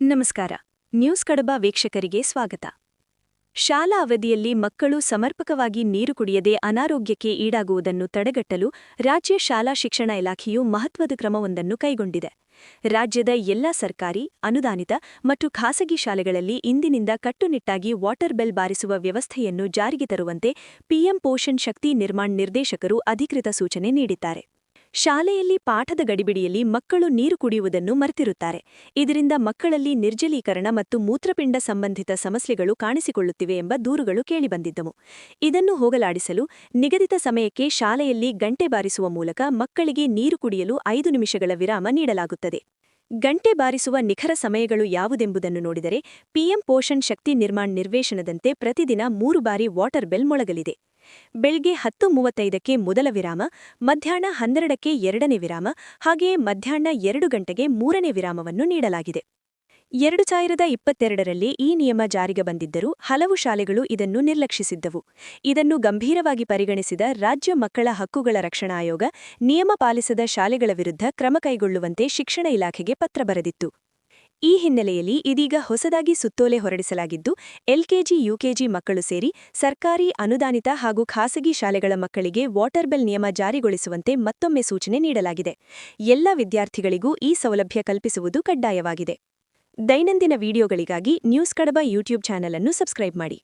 ನಮಸ್ಕಾರ. ನ್ಯೂಸ್ ಕಡಬ ವೀಕ್ಷಕರಿಗೆ ಸ್ವಾಗತ. ಶಾಲಾ ಅವಧಿಯಲ್ಲಿ ಮಕ್ಕಳು ಸಮರ್ಪಕವಾಗಿ ನೀರು ಕುಡಿಯದೆ ಅನಾರೋಗ್ಯಕ್ಕೆ ಈಡಾಗುವುದನ್ನು ತಡೆಗಟ್ಟಲು ರಾಜ್ಯ ಶಾಲಾ ಶಿಕ್ಷಣ ಇಲಾಖೆಯು ಮಹತ್ವದ ಕ್ರಮವೊಂದನ್ನು ಕೈಗೊಂಡಿದೆ. ರಾಜ್ಯದ ಎಲ್ಲಾ ಸರ್ಕಾರಿ, ಅನುದಾನಿತ ಮತ್ತು ಖಾಸಗಿ ಶಾಲೆಗಳಲ್ಲಿ ಇಂದಿನಿಂದ ಕಟ್ಟುನಿಟ್ಟಾಗಿ ವಾಟರ್ ಬೆಲ್ ಬಾರಿಸುವ ವ್ಯವಸ್ಥೆಯನ್ನು ಜಾರಿಗೆ ತರುವಂತೆ ಪಿಎಂ ಪೋಷಣ್ ಶಕ್ತಿ ನಿರ್ಮಾಣ್ ನಿರ್ದೇಶಕರು ಅಧಿಕೃತ ಸೂಚನೆ ನೀಡಿದ್ದಾರೆ. ಶಾಲೆಯಲ್ಲಿ ಪಾಠದ ಗಡಿಬಿಡಿಯಲ್ಲಿ ಮಕ್ಕಳು ನೀರು ಕುಡಿಯುವುದನ್ನು ಮರೆತಿರುತ್ತಾರೆ. ಇದರಿಂದ ಮಕ್ಕಳಲ್ಲಿ ನಿರ್ಜಲೀಕರಣ ಮತ್ತು ಮೂತ್ರಪಿಂಡ ಸಂಬಂಧಿತ ಸಮಸ್ಯೆಗಳು ಕಾಣಿಸಿಕೊಳ್ಳುತ್ತಿವೆ ಎಂಬ ದೂರುಗಳು ಕೇಳಿಬಂದಿದ್ದವು. ಇದನ್ನು ಹೋಗಲಾಡಿಸಲು ನಿಗದಿತ ಸಮಯಕ್ಕೆ ಶಾಲೆಯಲ್ಲಿ ಗಂಟೆ ಬಾರಿಸುವ ಮೂಲಕ ಮಕ್ಕಳಿಗೆ ನೀರು ಕುಡಿಯಲು ಐದು ನಿಮಿಷಗಳ ವಿರಾಮ ನೀಡಲಾಗುತ್ತದೆ. ಗಂಟೆ ಬಾರಿಸುವ ನಿಖರ ಸಮಯಗಳು ಯಾವುದೆಂಬುದನ್ನು ನೋಡಿದರೆ, ಪಿಎಂ ಪೋಷಣ್ ಶಕ್ತಿ ನಿರ್ಮಾಣ್ ನಿರ್ವೇಶನದಂತೆ ಪ್ರತಿದಿನ ಮೂರು ಬಾರಿ ವಾಟರ್ ಬೆಲ್ ಮೊಳಗಲಿದೆ. ಬೆಳಗ್ಗೆ ಹತ್ತು ಮೂವತ್ತೈದಕ್ಕೆ ಮೊದಲ ವಿರಾಮ, ಮಧ್ಯಾಹ್ನ ಹನ್ನೆರಡಕ್ಕೆ ಎರಡನೇ ವಿರಾಮ, ಹಾಗೆಯೇ ಮಧ್ಯಾಹ್ನ ಎರಡು ಗಂಟೆಗೆ ಮೂರನೇ ವಿರಾಮವನ್ನು ನೀಡಲಾಗಿದೆ. ಎರಡು ಸಾವಿರದ ಇಪ್ಪತ್ತೆರಡರಲ್ಲಿ ಈ ನಿಯಮ ಜಾರಿಗೆ ಬಂದಿದ್ದರೂ ಹಲವು ಶಾಲೆಗಳು ಇದನ್ನು ನಿರ್ಲಕ್ಷಿಸಿದ್ದವು. ಇದನ್ನು ಗಂಭೀರವಾಗಿ ಪರಿಗಣಿಸಿದ ರಾಜ್ಯ ಮಕ್ಕಳ ಹಕ್ಕುಗಳ ರಕ್ಷಣಾ ಆಯೋಗ ನಿಯಮ ಪಾಲಿಸದ ಶಾಲೆಗಳ ವಿರುದ್ಧ ಕ್ರಮ ಕೈಗೊಳ್ಳುವಂತೆ ಶಿಕ್ಷಣ ಇಲಾಖೆಗೆ ಪತ್ರ ಬರೆದಿತ್ತು. ಈ ಹಿನ್ನೆಲೆಯಲ್ಲಿ ಇದೀಗ ಹೊಸದಾಗಿ ಸುತ್ತೋಲೆ ಹೊರಡಿಸಲಾಗಿದ್ದು, ಎಲ್ಕೆಜಿ, ಯುಕೆಜಿ ಮಕ್ಕಳು ಸೇರಿ ಸರ್ಕಾರಿ ಅನುದಾನಿತ ಹಾಗೂ ಖಾಸಗಿ ಶಾಲೆಗಳ ಮಕ್ಕಳಿಗೆ ವಾಟರ್ ಬೆಲ್ ನಿಯಮ ಜಾರಿಗೊಳಿಸುವಂತೆ ಮತ್ತೊಮ್ಮೆ ಸೂಚನೆ ನೀಡಲಾಗಿದೆ. ಎಲ್ಲ ವಿದ್ಯಾರ್ಥಿಗಳಿಗೂ ಈ ಸೌಲಭ್ಯ ಕಲ್ಪಿಸುವುದು ಕಡ್ಡಾಯವಾಗಿದೆ. ದೈನಂದಿನ ವಿಡಿಯೋಗಳಿಗಾಗಿ ನ್ಯೂಸ್ ಕಡಬ ಯೂಟ್ಯೂಬ್ ಚಾನೆಲ್ ಅನ್ನು ಸಬ್ಸ್ಕ್ರೈಬ್ ಮಾಡಿ.